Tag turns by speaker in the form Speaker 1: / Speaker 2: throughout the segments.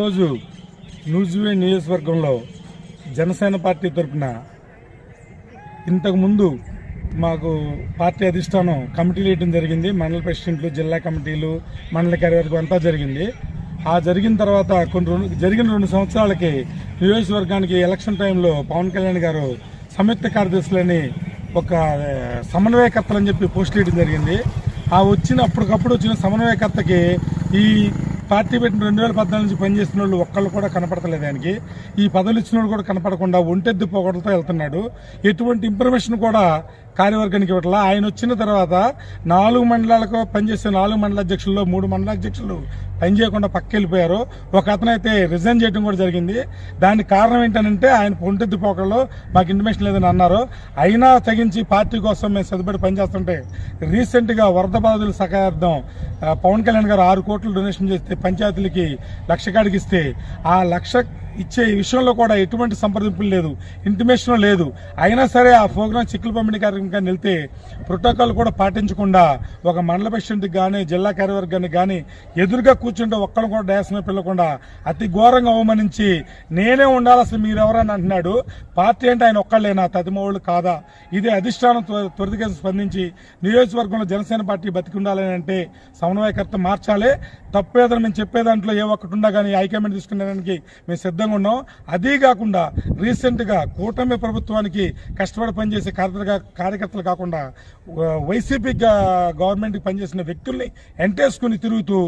Speaker 1: ఈరోజు నూజివే నియోజకవర్గంలో జనసేన పార్టీ తరఫున ఇంతకుముందు మాకు పార్టీ అధిష్టానం కమిటీలు వేయడం జరిగింది. మండల ప్రెసిడెంట్లు జిల్లా కమిటీలు మండల కార్యవర్గం అంతా జరిగింది. ఆ జరిగిన తర్వాత కొన్ని రెండు జరిగిన రెండు సంవత్సరాలకి నియోజకవర్గానికి ఎలక్షన్ టైంలో పవన్ కళ్యాణ్ గారు సంయుక్త కార్యదర్శులని ఒక సమన్వయకర్తలు సమన్వయకర్తలని చెప్పి పోస్ట్ వేయడం జరిగింది. ఆ వచ్చిన అప్పటికప్పుడు వచ్చిన సమన్వయకర్తకి ఈ పార్టీ పెట్టిన రెండు వేల పద్నాలుగు నుంచి పనిచేసిన వాళ్ళు ఒక్కళ్ళు కూడా కనపడతలేదు ఆయనకి. ఈ పదవులు ఇచ్చిన వాళ్ళు కూడా కనపడకుండా ఒంటెద్దు పొగడతో వెళ్తున్నాడు. ఎటువంటి ఇన్ఫర్మేషన్ కూడా కార్యవర్గానికి ఇవ్వట్లా. ఆయన వచ్చిన తర్వాత నాలుగు మండలాలకు పనిచేసే నాలుగు మండల అధ్యక్షుల్లో మూడు మండల అధ్యక్షులు పనిచేయకుండా పక్క వెళ్ళిపోయారు ఒక అతను అయితే రిజైన్ చేయడం కూడా జరిగింది. దానికి కారణం ఏంటంటే ఆయన ఒంటెద్దు పోకల్లో మాకు ఇన్ఫర్మేషన్ లేదని అన్నారు. అయినా తగించి పార్టీ కోసం మేము సదుపడి పనిచేస్తుంటే రీసెంట్గా వరద బాధితుల సహాయార్థం పవన్ కళ్యాణ్ గారు ఆరు కోట్లు డొనేషన్ చేస్తే పంచాయతీలకి లక్ష కాడికి ఇస్తే ఆ లక్ష ఇచ్చే విషయంలో కూడా ఎటువంటి సంప్రదింపులు లేదు ఇంటిమేషన్ లేదు. అయినా సరే ఆ ప్రోగ్రాం చిక్కులు పంపిణీ కార్యక్రమం వెళ్తే ప్రోటోకాల్ కూడా పాటించకుండా ఒక మండల ప్రెసిడెంట్కి కానీ జిల్లా కార్యవర్గానికి కానీ ఎదురుగా కూర్చుంటే ఒక్కరు కూడా డయాసమే మీద పిల్లకుండా అతి ఘోరంగా అవమానించి నేనే ఉండాలి అసలు మీరెవరని అంటున్నాడు. పార్టీ అంటే ఆయన ఒక్కళ్ళేనా? తదిమోళ్ళు కాదా? ఇది అధిష్టానం త్వ- త్వరితగా స్పందించి నియోజకవర్గంలో జనసేన పార్టీ బతికి ఉండాలని అంటే సమన్వయకర్త మార్చాలి. తప్పేదని మేము చెప్పే దాంట్లో ఏ ఒక్కటి ఉన్నా కానీ హైకమాండ్ తీసుకునేదానికి మేము సిద్ధం సిద్ధంగా ఉన్నాం. అదీ కాకుండా రీసెంట్గా కూటమి ప్రభుత్వానికి కష్టపడి పనిచేసే కార్యకర్తగా కార్యకర్తలు కాకుండా వైసీపీ గవర్నమెంట్కి పనిచేసిన వ్యక్తుల్ని ఎంటేసుకుని తిరుగుతూ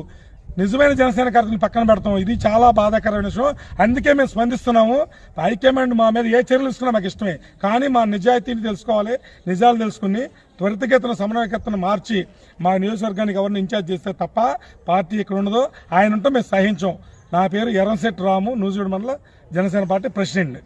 Speaker 1: నిజమైన జనసేన కార్యకర్తలు పక్కన పెడతాం. ఇది చాలా బాధాకరమైన విషయం. అందుకే మేము స్పందిస్తున్నాము. హైకమాండ్ మా మీద ఏ చర్యలు ఇస్తున్నా మాకు ఇష్టమే. కానీ మా నిజాయితీని తెలుసుకోవాలి. నిజాలు తెలుసుకుని త్వరితగతిన సమన్వయకర్తను మార్చి మా నియోజకవర్గానికి ఎవరిని ఇన్ఛార్జ్ చేస్తే తప్ప పార్టీ ఇక్కడ ఉండదు ఆయన ఉంటే మేము సహించాం. నా పేరు ఎర్రంశెట్టి రాము నూజివీడు మండల జనసేన పార్టీ ప్రెసిడెంట్.